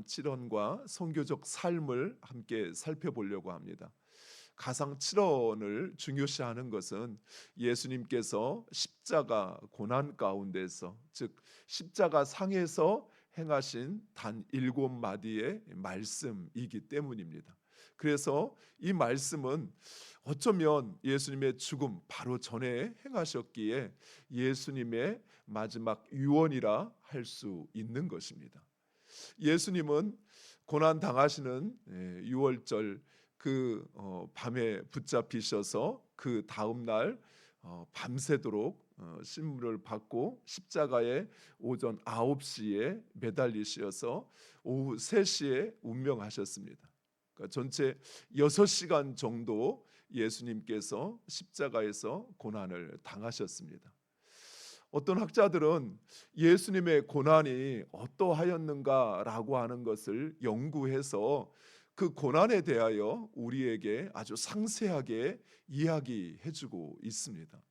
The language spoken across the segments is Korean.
가상 7원과 선교적 삶을 함께 살펴보려고 합니다. 가상 7원을 중요시하는 것은 예수님께서 십자가 고난 가운데서 즉 십자가 상에서 행하신 단 일곱 마디의 말씀이기 때문입니다. 그래서 이 말씀은 어쩌면 예수님의 죽음 바로 전에 행하셨기에 예수님의 마지막 유언이라 할 수 있는 것입니다. 예수님은 고난 당하시는 예, 유월절 그 어, 밤에 붙잡히셔서 그 다음 날 어, 밤새도록 어, 신문을 받고 십자가에 오전 9시에 매달리셔서 오후 3시에 운명하셨습니다. 그러니까 전체 6시간 정도 예수님께서 십자가에서 고난을 당하셨습니다. 어떤 학자들은 예수님의 고난이 어떠하였는가라고 하는 것을 연구해서 그 고난에 대하여 우리에게 아주 상세하게 이야기해 주고 있습니다.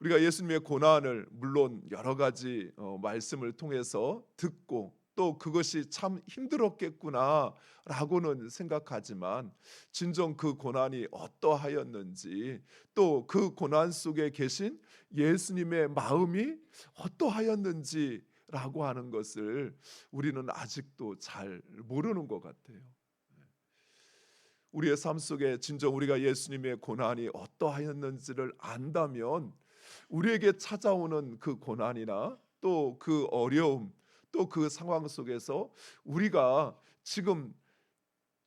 우리가 예수님의 고난을 물론 여러 가지 어, 말씀을 통해서 듣고 또 그것이 참 힘들었겠구나라고는 생각하지만 진정 그 고난이 어떠하였는지 또 그 고난 속에 계신 예수님의 마음이 어떠하였는지라고 하는 것을 우리는 아직도 잘 모르는 것 같아요. 우리의 삶 속에 진정 우리가 예수님의 고난이 어떠하였는지를 안다면 우리에게 찾아오는 그 고난이나 또 그 어려움 또 그 상황 속에서 우리가 지금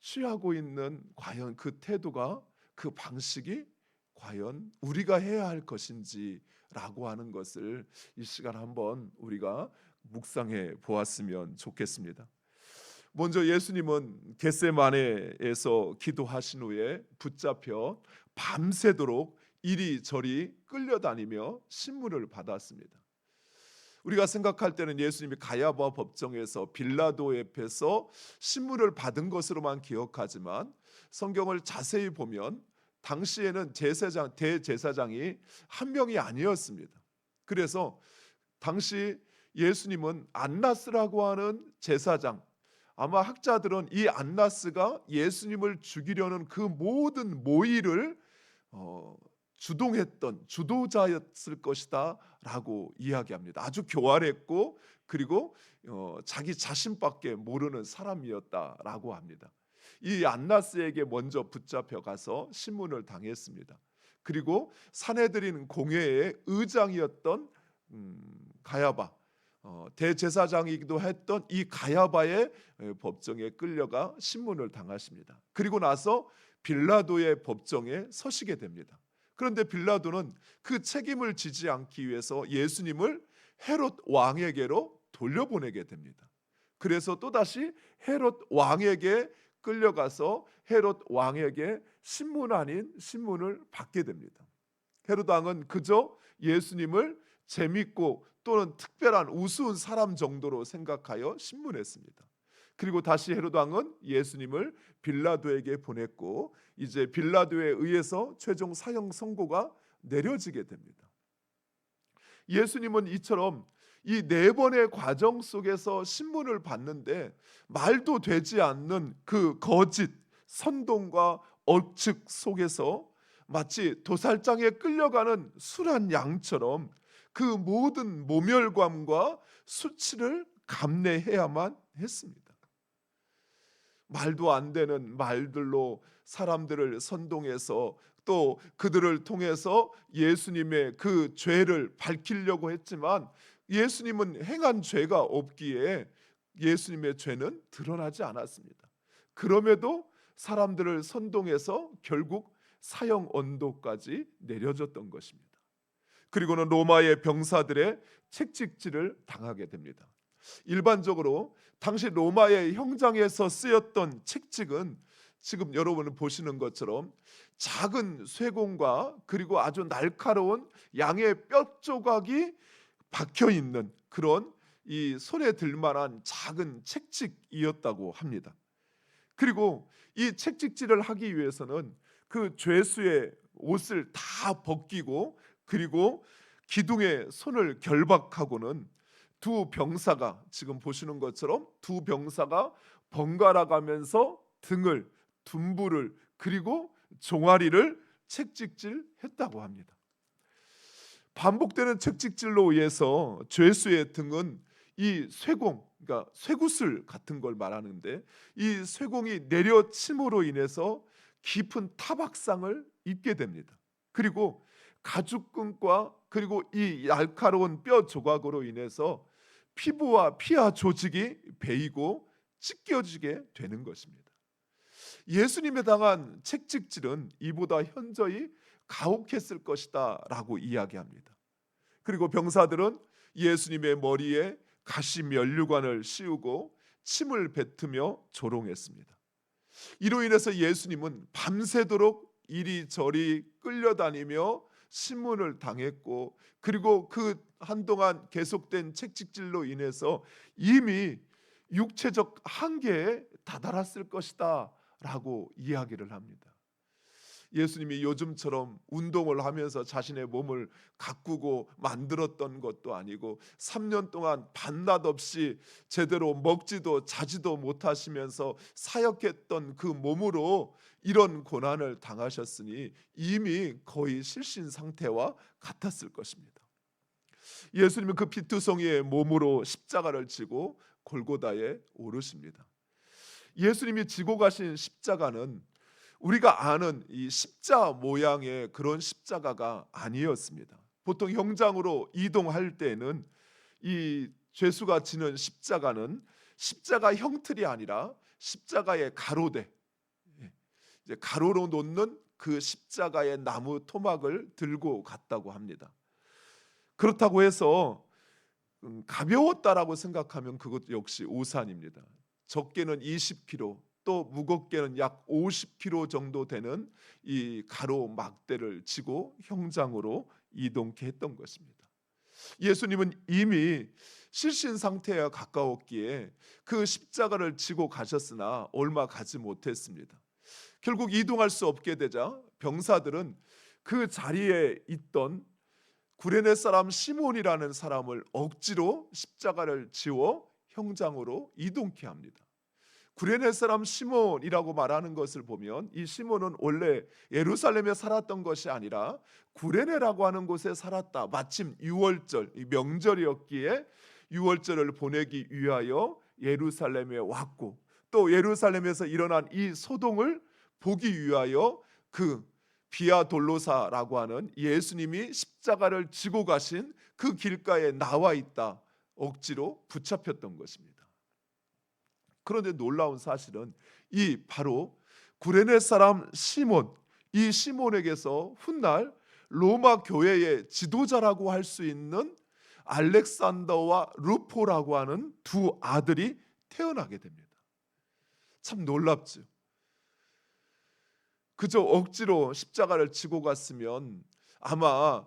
취하고 있는 과연 그 태도가 그 방식이 과연 우리가 해야 할 것인지라고 하는 것을 이 시간 한번 우리가 묵상해 보았으면 좋겠습니다. 먼저 예수님은 겟세마네에서 기도하신 후에 붙잡혀 밤새도록 이리저리 끌려다니며 신문을 받았습니다. 우리가 생각할 때는 예수님이 가야바 법정에서 빌라도 옆에서 신문을 받은 것으로만 기억하지만 성경을 자세히 보면 당시에는 제사장 대제사장이 한 명이 아니었습니다. 그래서 당시 예수님은 안나스라고 하는 제사장 아마 학자들은 이 안나스가 예수님을 죽이려는 그 모든 모의를 어, 주동했던 주도자였을 것이다라고 이야기합니다. 아주 교활했고 그리고 어, 자기 자신밖에 모르는 사람이었다라고 합니다. 이 안나스에게 먼저 붙잡혀 가서 신문을 당했습니다. 그리고 사내들인 공회의 의장이었던 음, 가야바 어, 대제사장이기도 했던 이 가야바의 법정에 끌려가 신문을 당하십니다. 그리고 나서 빌라도의 법정에 서시게 됩니다. 그런데 빌라도는 그 책임을 지지 않기 위해서 예수님을 헤롯 왕에게로 돌려보내게 됩니다. 그래서 또다시 헤롯 왕에게 끌려가서 헤롯 왕에게 신문 아닌 신문을 받게 됩니다. 헤롯 왕은 그저 예수님을 재밌고 또는 특별한 우스운 사람 정도로 생각하여 신문했습니다. 그리고 다시 헤롯 왕은 예수님을 빌라도에게 보냈고 이제 빌라도에 의해서 최종 사형 선고가 내려지게 됩니다. 예수님은 이처럼 이 네 번의 과정 속에서 신문을 받는데 말도 되지 않는 그 거짓, 선동과 억측 속에서 마치 도살장에 끌려가는 술한 양처럼 그 모든 모멸감과 수치를 감내해야만 했습니다. 말도 안 되는 말들로 사람들을 선동해서 또 그들을 통해서 예수님의 그 죄를 밝히려고 했지만 예수님은 행한 죄가 없기에 예수님의 죄는 드러나지 않았습니다. 그럼에도 사람들을 선동해서 결국 사형 언도까지 내려졌던 것입니다. 그리고는 로마의 병사들의 책찍질을 당하게 됩니다. 일반적으로 당시 로마의 형장에서 쓰였던 책찍은 지금 여러분은 보시는 것처럼 작은 쇠공과 그리고 아주 날카로운 양의 뼈 조각이 박혀 있는 그런 이 손에 들만한 작은 책찍이었다고 합니다. 그리고 이 책찍질을 하기 위해서는 그 죄수의 옷을 다 벗기고 그리고 기둥에 손을 결박하고는 두 병사가 지금 보시는 것처럼 두 병사가 번갈아 가면서 등을 둔부를 그리고 종아리를 책찍질 했다고 합니다. 반복되는 책찍질로 의해서 죄수의 등은 이 쇠공 그러니까 쇠구슬 같은 걸 말하는데 이 쇠공이 내려침으로 인해서 깊은 타박상을 입게 됩니다. 그리고 가죽끈과 그리고 이 날카로운 뼈 조각으로 인해서 피부와 피하 조직이 베이고 찢겨지게 되는 것입니다. 예수님에 당한 책찍질은 이보다 현저히 가혹했을 것이다라고 이야기합니다. 그리고 병사들은 예수님의 머리에 가시 면류관을 씌우고 침을 뱉으며 조롱했습니다. 이로 인해서 예수님은 밤새도록 이리저리 끌려다니며 신문을 당했고 그리고 그 한동안 계속된 책찍질로 인해서 이미 육체적 한계에 다다랐을 것이다라고 이야기를 합니다. 예수님이 요즘처럼 운동을 하면서 자신의 몸을 가꾸고 만들었던 것도 아니고 3년 동안 반낮 없이 제대로 먹지도 자지도 못하시면서 사역했던 그 몸으로 이런 고난을 당하셨으니 이미 거의 실신 상태와 같았을 것입니다. 예수님은 그 피투성이의 몸으로 십자가를 지고 골고다에 오르십니다. 예수님이 지고 가신 십자가는 우리가 아는 이 십자 모양의 그런 십자가가 아니었습니다. 보통 형장으로 이동할 때는 이 죄수가 지는 십자가는 십자가 형틀이 아니라 십자가의 가로대 예, 이제 가로로 놓는 그 십자가의 나무 토막을 들고 갔다고 합니다. 그렇다고 해서 음, 가벼웠다라고 생각하면 그것 역시 오산입니다. 적게는 20kg, 또 무겁게는 약 50kg 정도 되는 이 가로 막대를 지고 형장으로 이동케 했던 것입니다. 예수님은 이미 실신 상태에 가까웠기에 그 십자가를 지고 가셨으나 얼마 가지 못했습니다. 결국 이동할 수 없게 되자 병사들은 그 자리에 있던 구레네 사람 시몬이라는 사람을 억지로 십자가를 지워 형장으로 이동케 합니다. 구레네 사람 시몬이라고 말하는 것을 보면 이 시몬은 원래 예루살렘에 살았던 것이 아니라 구레네라고 하는 곳에 살았다. 마침 유월절 명절이었기에 유월절을 보내기 위하여 예루살렘에 왔고 또 예루살렘에서 일어난 이 소동을 보기 위하여 그 비아 돌로사라고 하는 예수님이 십자가를 지고 가신 그 길가에 나와 있다. 억지로 붙잡혔던 것입니다. 그런데 놀라운 사실은 이 바로 구레네 사람 시몬 이 시몬에게서 훗날 로마 교회의 지도자라고 할 수 있는 알렉산더와 루포라고 하는 두 아들이 태어나게 됩니다. 참 놀랍죠. 그저 억지로 십자가를 지고 갔으면 아마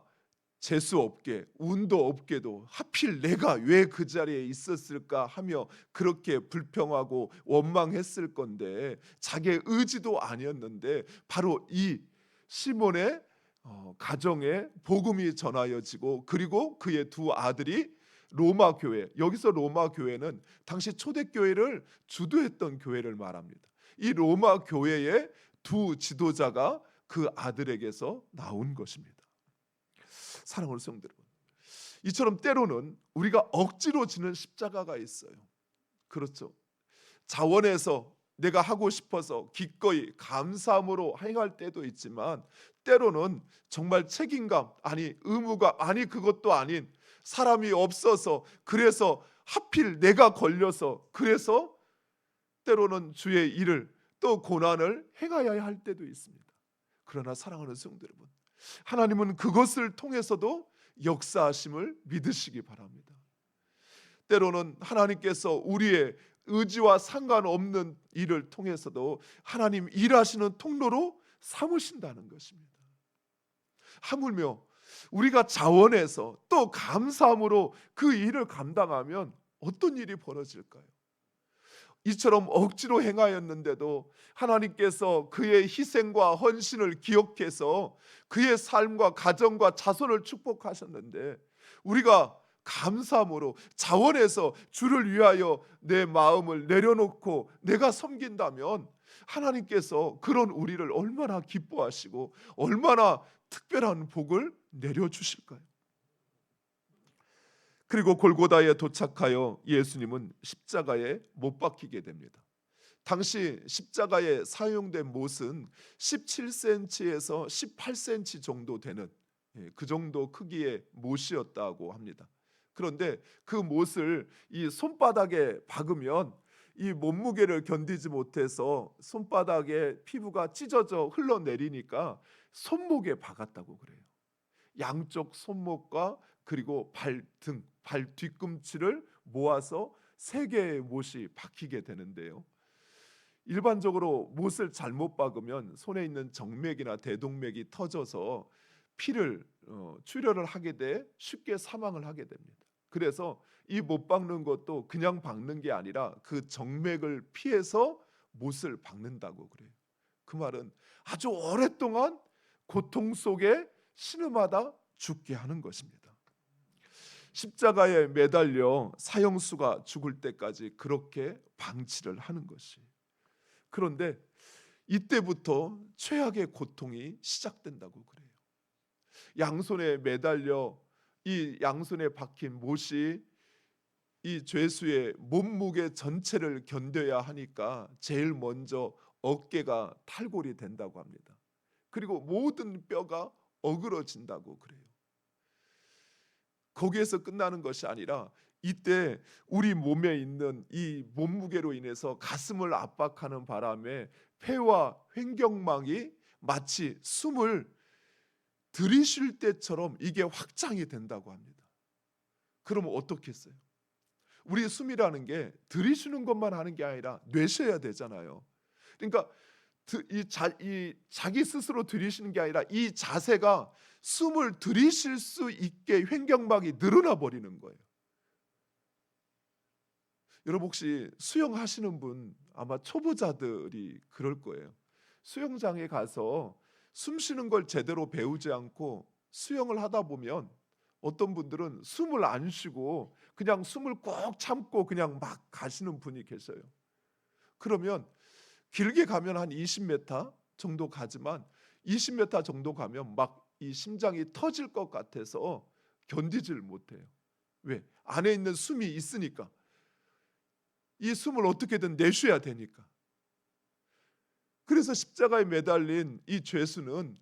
재수 없게 운도 없게도 하필 내가 왜 그 자리에 있었을까 하며 그렇게 불평하고 원망했을 건데 자기의 의지도 아니었는데 바로 이 시몬의 어, 가정에 복음이 전하여지고 그리고 그의 두 아들이 로마 교회 여기서 로마 교회는 당시 초대 교회를 주도했던 교회를 말합니다. 이 로마 교회의 두 지도자가 그 아들에게서 나온 것입니다. 사랑하는 성도 여러분. 이처럼 때로는 우리가 억지로 지는 십자가가 있어요. 그렇죠. 자원에서 내가 하고 싶어서 기꺼이 감사함으로 행할 때도 있지만 때로는 정말 책임감 아니 의무가 아니 그것도 아닌 사람이 없어서 그래서 하필 내가 걸려서 그래서 때로는 주의 일을 또 고난을 행하여야 할 때도 있습니다. 그러나 사랑하는 성도 여러분 하나님은 그것을 통해서도 역사하심을 믿으시기 바랍니다. 때로는 하나님께서 우리의 의지와 상관없는 일을 통해서도 하나님 일하시는 통로로 삼으신다는 것입니다. 하물며 우리가 자원해서 또 감사함으로 그 일을 감당하면 어떤 일이 벌어질까요? 이처럼 억지로 행하였는데도 하나님께서 그의 희생과 헌신을 기억해서 그의 삶과 가정과 자손을 축복하셨는데 우리가 감사함으로 자원해서 주를 위하여 내 마음을 내려놓고 내가 섬긴다면 하나님께서 그런 우리를 얼마나 기뻐하시고 얼마나 특별한 복을 내려 주실까요? 그리고 골고다에 도착하여 예수님은 십자가에 못 박히게 됩니다. 당시 십자가에 사용된 못은 17cm에서 18cm 정도 되는 예, 그 정도 크기의 못이었다고 합니다. 그런데 그 못을 이 손바닥에 박으면 이 몸무게를 견디지 못해서 손바닥에 피부가 찢어져 흘러내리니까 손목에 박았다고 그래요. 양쪽 손목과 그리고 발등, 발 뒤꿈치를 모아서 세 개의 못이 박히게 되는데요. 일반적으로 못을 잘못 박으면 손에 있는 정맥이나 대동맥이 터져서 피를 어, 출혈을 하게 돼 쉽게 사망을 하게 됩니다. 그래서 이 못 박는 것도 그냥 박는 게 아니라 그 정맥을 피해서 못을 박는다고 그래요. 그 말은 아주 오랫동안 고통 속에 신음하다 죽게 하는 것입니다. 십자가에 매달려 사형수가 죽을 때까지 그렇게 방치를 하는 것이. 그런데 이때부터 최악의 고통이 시작된다고 그래요. 양손에 매달려 이 양손에 박힌 못이 이 죄수의 몸무게 전체를 견뎌야 하니까 제일 먼저 어깨가 탈골이 된다고 합니다. 그리고 모든 뼈가 어그러진다고 그래요. 거기에서 끝나는 것이 아니라 이때 우리 몸에 있는 이 몸무게로 인해서 가슴을 압박하는 바람에 폐와 횡격막이 마치 숨을 들이쉴 때처럼 이게 확장이 된다고 합니다. 그러면 어떻게 했어요? 우리 숨이라는 게 들이쉬는 것만 하는 게 아니라 내쉬어야 되잖아요. 그러니까 이, 자, 이 자기 스스로 들이쉬는 게 아니라 이 자세가 숨을 들이쉴 수 있게 횡격막이 늘어나 버리는 거예요. 여러분 혹시 수영하시는 분 아마 초보자들이 그럴 거예요. 수영장에 가서 숨 쉬는 걸 제대로 배우지 않고 수영을 하다 보면 어떤 분들은 숨을 안 쉬고 그냥 숨을 꼭 참고 그냥 막 가시는 분이 계셔요. 그러면 길게 가면 한 20m 정도 가지만 20m 정도 가면 막 이 심장이 터질 것 같아서 견디질 못해요. 왜? 안에 있는 숨이 있으니까. 이 숨을 어떻게든 내쉬어야 되니까. 그래서 십자가에 매달린 이 죄수는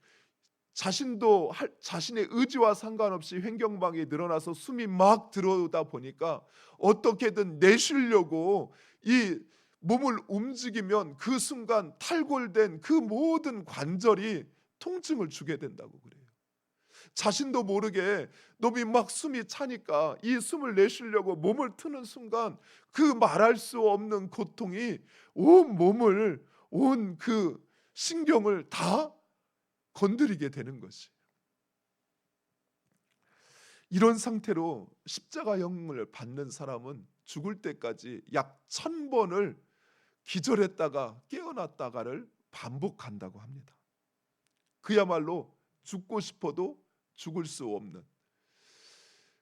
자신도 할, 자신의 의지와 상관없이 횡격막이 늘어나서 숨이 막 들어오다 보니까 어떻게든 내쉬려고 이 몸을 움직이면 그 순간 탈골된 그 모든 관절이 통증을 주게 된다고 그래요. 자신도 모르게 놈이 막 숨이 차니까 이 숨을 내쉬려고 몸을 트는 순간 그 말할 수 없는 고통이 온 몸을 온 그 신경을 다 건드리게 되는 것이. 이런 상태로 십자가형을 받는 사람은 죽을 때까지 약 천 번을 기절했다가 깨어났다가를 반복한다고 합니다. 그야말로 죽고 싶어도 죽을 수 없는.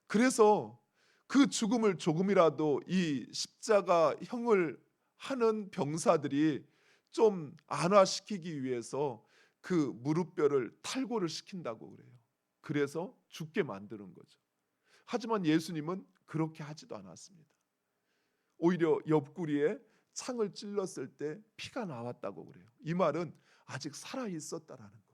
그래서 그 죽음을 조금이라도 이 십자가 형을 하는 병사들이 좀 안화시키기 위해서 그 무릎뼈를 탈골을 시킨다고 그래요. 그래서 죽게 만드는 거죠. 하지만 예수님은 그렇게 하지도 않았습니다. 오히려 옆구리에 창을 찔렀을 때 피가 나왔다고 그래요. 이 말은 아직 살아 있었다라는 거예요.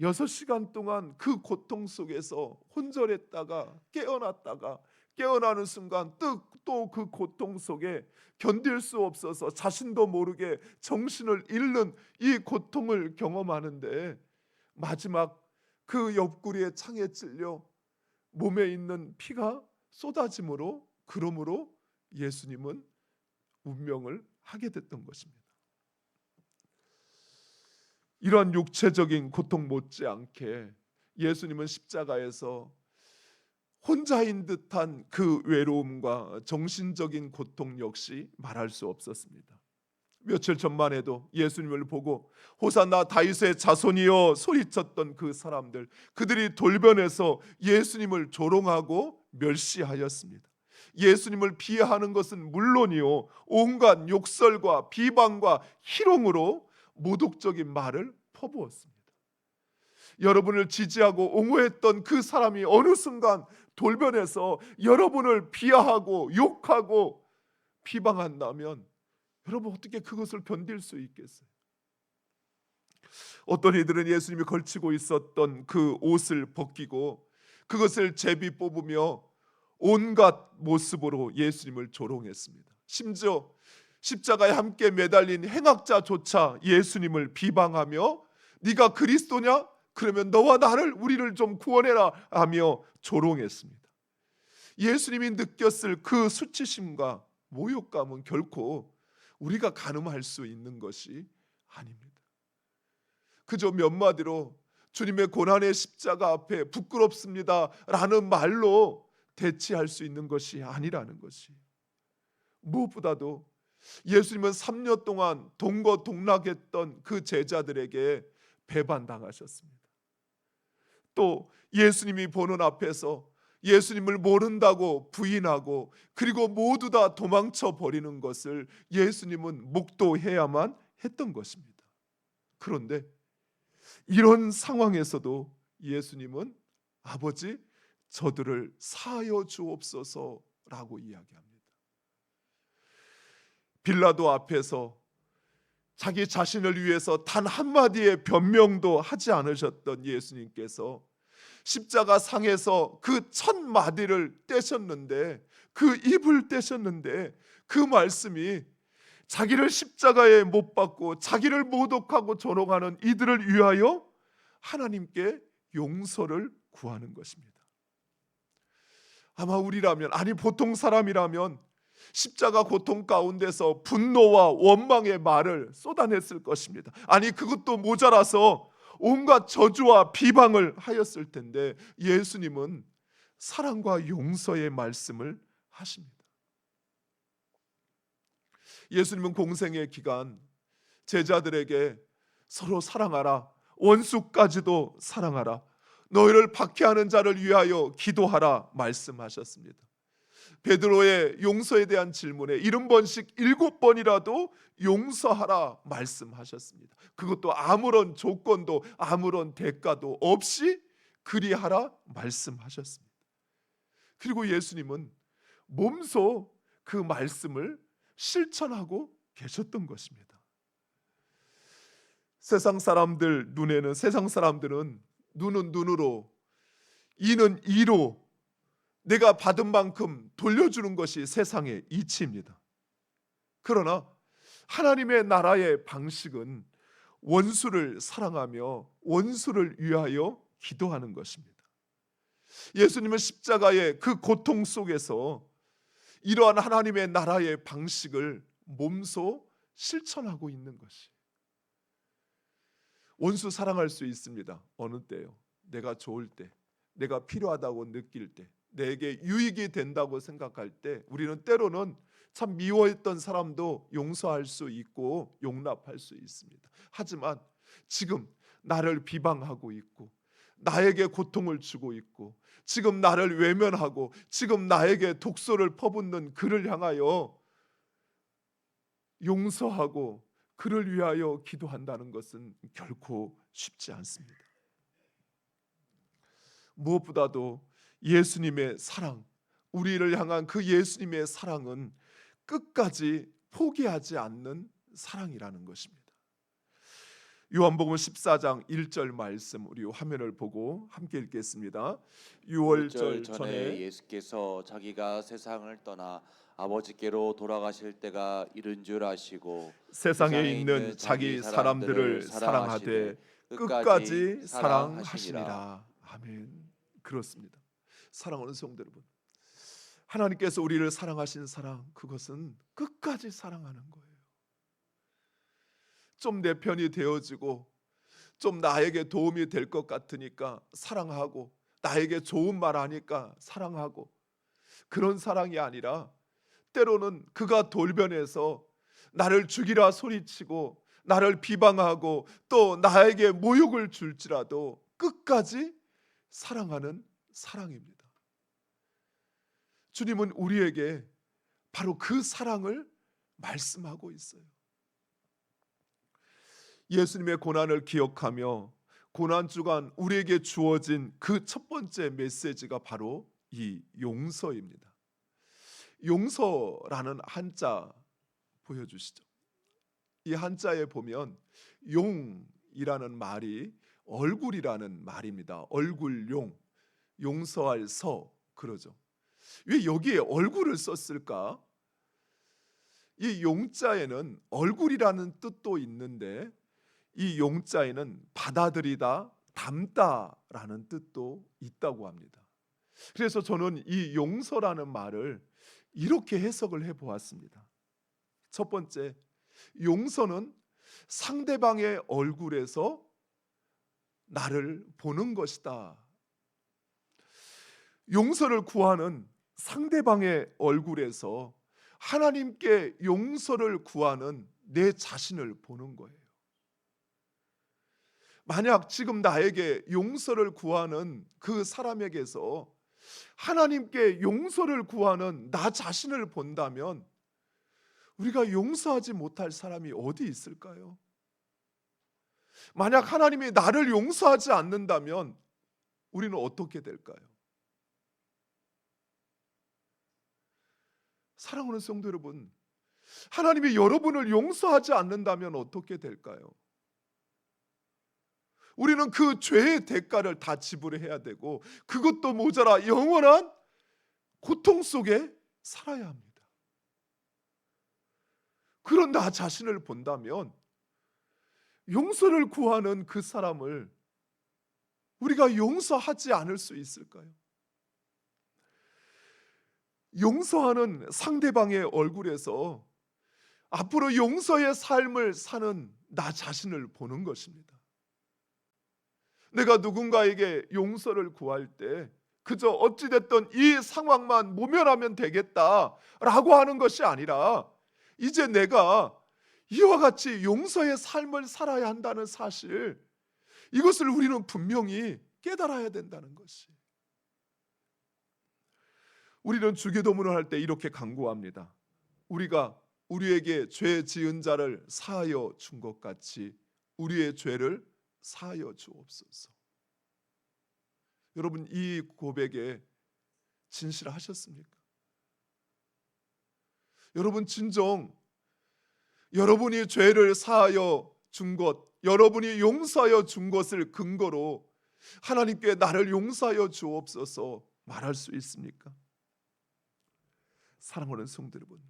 여섯 시간 동안 그 고통 속에서 혼절했다가 깨어났다가 깨어나는 순간 또 그 고통 속에 견딜 수 없어서 자신도 모르게 정신을 잃는 이 고통을 경험하는데 마지막 그 옆구리에 창에 찔려 몸에 있는 피가 쏟아짐으로 그러므로 예수님은 운명을 하게 됐던 것입니다. 이러한 육체적인 고통 못지않게 예수님은 십자가에서 혼자인 듯한 그 외로움과 정신적인 고통 역시 말할 수 없었습니다. 며칠 전만 해도 예수님을 보고 호산나 다윗의 자손이여 소리쳤던 그 사람들 그들이 돌변해서 예수님을 조롱하고 멸시하였습니다. 예수님을 비하하는 것은 물론이요 온갖 욕설과 비방과 희롱으로 모독적인 말을 퍼부었습니다. 여러분을 지지하고 옹호했던 그 사람이 어느 순간 돌변해서 여러분을 비하하고 욕하고 비방한다면 여러분 어떻게 그것을 견딜 수 있겠어요? 어떤 이들은 예수님이 걸치고 있었던 그 옷을 벗기고 그것을 제비 뽑으며 온갖 모습으로 예수님을 조롱했습니다. 심지어 십자가에 함께 매달린 행악자조차 예수님을 비방하며 네가 그리스도냐? 그러면 너와 나를 우리를 좀 구원해라 하며 조롱했습니다. 예수님이 느꼈을 그 수치심과 모욕감은 결코 우리가 가늠할 수 있는 것이 아닙니다. 그저 몇 마디로 주님의 고난의 십자가 앞에 부끄럽습니다라는 말로 대치할 수 있는 것이 아니라는 것이 무엇보다도 예수님은 3년 동안 동거동락했던 그 제자들에게 배반당하셨습니다. 또 예수님이 보는 앞에서 예수님을 모른다고 부인하고 그리고 모두 다 도망쳐 버리는 것을 예수님은 목도해야만 했던 것입니다. 그런데 이런 상황에서도 예수님은 아버지 저들을 사하여 주옵소서라고 이야기합니다. 빌라도 앞에서 자기 자신을 위해서 단 한마디의 변명도 하지 않으셨던 예수님께서 십자가 상에서 그 첫 마디를 떼셨는데 그 입을 떼셨는데 그 말씀이 자기를 십자가에 못 박고 자기를 모독하고 조롱하는 이들을 위하여 하나님께 용서를 구하는 것입니다. 아마 우리라면 아니 보통 사람이라면 십자가 고통 가운데서 분노와 원망의 말을 쏟아냈을 것입니다. 아니 그것도 모자라서 온갖 저주와 비방을 하였을 텐데 예수님은 사랑과 용서의 말씀을 하십니다. 예수님은 공생의 기간 제자들에게 서로 사랑하라 원수까지도 사랑하라 너희를 박해하는 자를 위하여 기도하라 말씀하셨습니다. 베드로의 용서에 대한 질문에 일흔 번씩 일곱 번이라도 용서하라 말씀하셨습니다. 그것도 아무런 조건도 아무런 대가도 없이 그리하라 말씀하셨습니다. 그리고 예수님은 몸소 그 말씀을 실천하고 계셨던 것입니다. 세상 사람들 눈에는 세상 사람들은 눈은 눈으로 이는 이로 내가 받은 만큼 돌려주는 것이 세상의 이치입니다. 그러나 하나님의 나라의 방식은 원수를 사랑하며 원수를 위하여 기도하는 것입니다. 예수님은 십자가의 그 고통 속에서 이러한 하나님의 나라의 방식을 몸소 실천하고 있는 것이 원수 사랑할 수 있습니다. 어느 때요? 내가 좋을 때, 내가 필요하다고 느낄 때, 내게 유익이 된다고 생각할 때 우리는 때로는 참 미워했던 사람도 용서할 수 있고 용납할 수 있습니다. 하지만 지금 나를 비방하고 있고 나에게 고통을 주고 있고 지금 나를 외면하고 지금 나에게 독소를 퍼붓는 그를 향하여 용서하고 그를 위하여 기도한다는 것은 결코 쉽지 않습니다. 무엇보다도 예수님의 사랑, 우리를 향한 그 예수님의 사랑은 끝까지 포기하지 않는 사랑이라는 것입니다. 요한복음 14장 1절 말씀 우리 화면을 보고 함께 읽겠습니다. 6월절 전에 예수께서 자기가 세상을 떠나 아버지께로 돌아가실 때가 이른 줄 아시고 세상에 있는 자기 사람들을 사랑하되 끝까지 사랑하시니라. 아멘. 그렇습니다. 사랑하는 성도 여러분. 하나님께서 우리를 사랑하신 사랑 그것은 끝까지 사랑하는 거예요. 좀 내 편이 되어지고 좀 나에게 도움이 될 것 같으니까 사랑하고 나에게 좋은 말 하니까 사랑하고 그런 사랑이 아니라 때로는 그가 돌변해서 나를 죽이라 소리치고 나를 비방하고 또 나에게 모욕을 줄지라도 끝까지 사랑하는 사랑입니다. 주님은 우리에게 바로 그 사랑을 말씀하고 있어요. 예수님의 고난을 기억하며 고난 주간 우리에게 주어진 그 첫 번째 메시지가 바로 이 용서입니다. 용서라는 한자 보여주시죠. 이 한자에 보면 용이라는 말이 얼굴이라는 말입니다. 얼굴용, 용서할 서 그러죠. 왜 여기에 얼굴을 썼을까? 이 용자에는 얼굴이라는 뜻도 있는데 이 용자에는 받아들이다, 담다라는 뜻도 있다고 합니다. 그래서 저는 이 용서라는 말을 이렇게 해석을 해 보았습니다. 첫 번째, 용서는 상대방의 얼굴에서 나를 보는 것이다. 용서를 구하는 상대방의 얼굴에서 하나님께 용서를 구하는 내 자신을 보는 거예요. 만약 지금 나에게 용서를 구하는 그 사람에게서 하나님께 용서를 구하는 나 자신을 본다면 우리가 용서하지 못할 사람이 어디 있을까요? 만약 하나님이 나를 용서하지 않는다면 우리는 어떻게 될까요? 사랑하는 성도 여러분, 하나님이 여러분을 용서하지 않는다면 어떻게 될까요? 우리는 그 죄의 대가를 다 지불해야 되고 그것도 모자라 영원한 고통 속에 살아야 합니다. 그런 나 자신을 본다면 용서를 구하는 그 사람을 우리가 용서하지 않을 수 있을까요? 용서하는 상대방의 얼굴에서 앞으로 용서의 삶을 사는 나 자신을 보는 것입니다. 내가 누군가에게 용서를 구할 때 그저 어찌됐든 이 상황만 모면하면 되겠다라고 하는 것이 아니라 이제 내가 이와 같이 용서의 삶을 살아야 한다는 사실 이것을 우리는 분명히 깨달아야 된다는 것이 우리는 주기도문을 할 때 이렇게 간구합니다. 우리가 우리에게 죄 지은 자를 사하여 준 것 같이 우리의 죄를 사하여 주옵소서. 여러분 이 고백에 진실하셨습니까? 여러분 진정 여러분이 죄를 사하여 준 것, 여러분이 용서하여 준 것을 근거로 하나님께 나를 용서하여 주옵소서 말할 수 있습니까? 사랑하는 성도 여러분,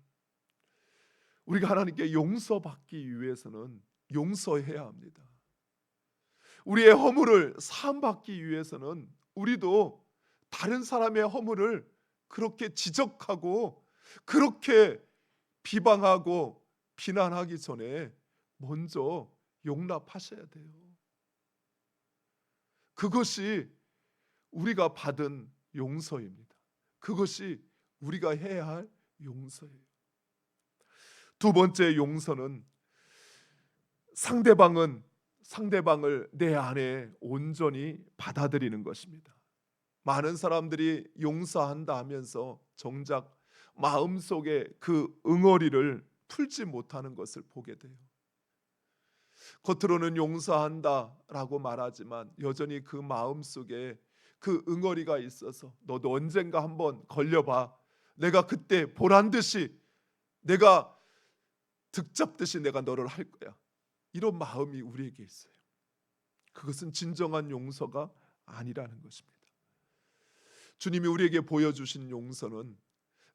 우리가 하나님께 용서받기 위해서는 용서해야 합니다. 우리의 허물을 사함 받기 위해서는 우리도 다른 사람의 허물을 그렇게 지적하고 그렇게 비방하고 비난하기 전에 먼저 용납하셔야 돼요. 그것이 우리가 받은 용서입니다. 그것이 우리가 해야 할 용서예요. 두 번째 용서는 상대방은 상대방을 내 안에 온전히 받아들이는 것입니다. 많은 사람들이 용서한다 하면서 정작 마음속에 그 응어리를 풀지 못하는 것을 보게 돼요. 겉으로는 용서한다라고 말하지만 여전히 그 마음속에 그 응어리가 있어서 너도 언젠가 한번 걸려봐. 내가 그때 보란 듯이 내가 득잡듯이 내가 너를 할 거야. 이런 마음이 우리에게 있어요. 그것은 진정한 용서가 아니라는 것입니다. 주님이 우리에게 보여주신 용서는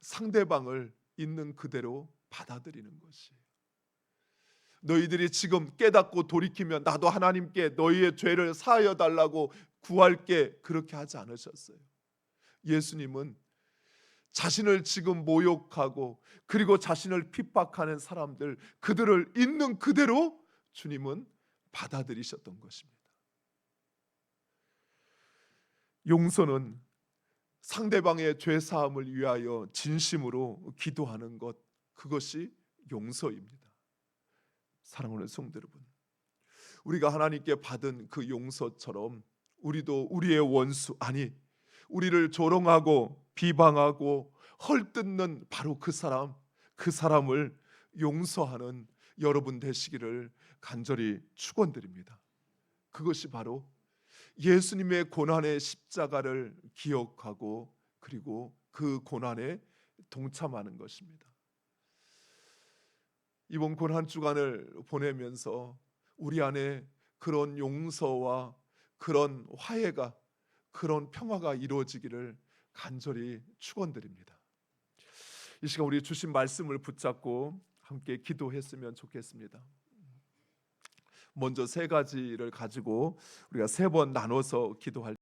상대방을 있는 그대로 받아들이는 것이에요. 너희들이 지금 깨닫고 돌이키면 나도 하나님께 너희의 죄를 사하여 달라고 구할게 그렇게 하지 않으셨어요. 예수님은 자신을 지금 모욕하고 그리고 자신을 핍박하는 사람들 그들을 있는 그대로 주님은 받아들이셨던 것입니다. 용서는 상대방의 죄 사함을 위하여 진심으로 기도하는 것 그것이 용서입니다. 사랑하는 성도 여러분, 우리가 하나님께 받은 그 용서처럼 우리도 우리의 원수 아니 우리를 조롱하고 비방하고 헐뜯는 바로 그 사람 그 사람을 용서하는 여러분 되시기를 간절히 축원드립니다. 그것이 바로 예수님의 고난의 십자가를 기억하고 그리고 그 고난에 동참하는 것입니다. 이번 고난 주간을 보내면서 우리 안에 그런 용서와 그런 화해가 그런 평화가 이루어지기를 간절히 축원드립니다. 이 시간 우리 주신 말씀을 붙잡고 함께 기도했으면 좋겠습니다. 먼저 세 가지를 가지고 우리가 세 번 나눠서 기도할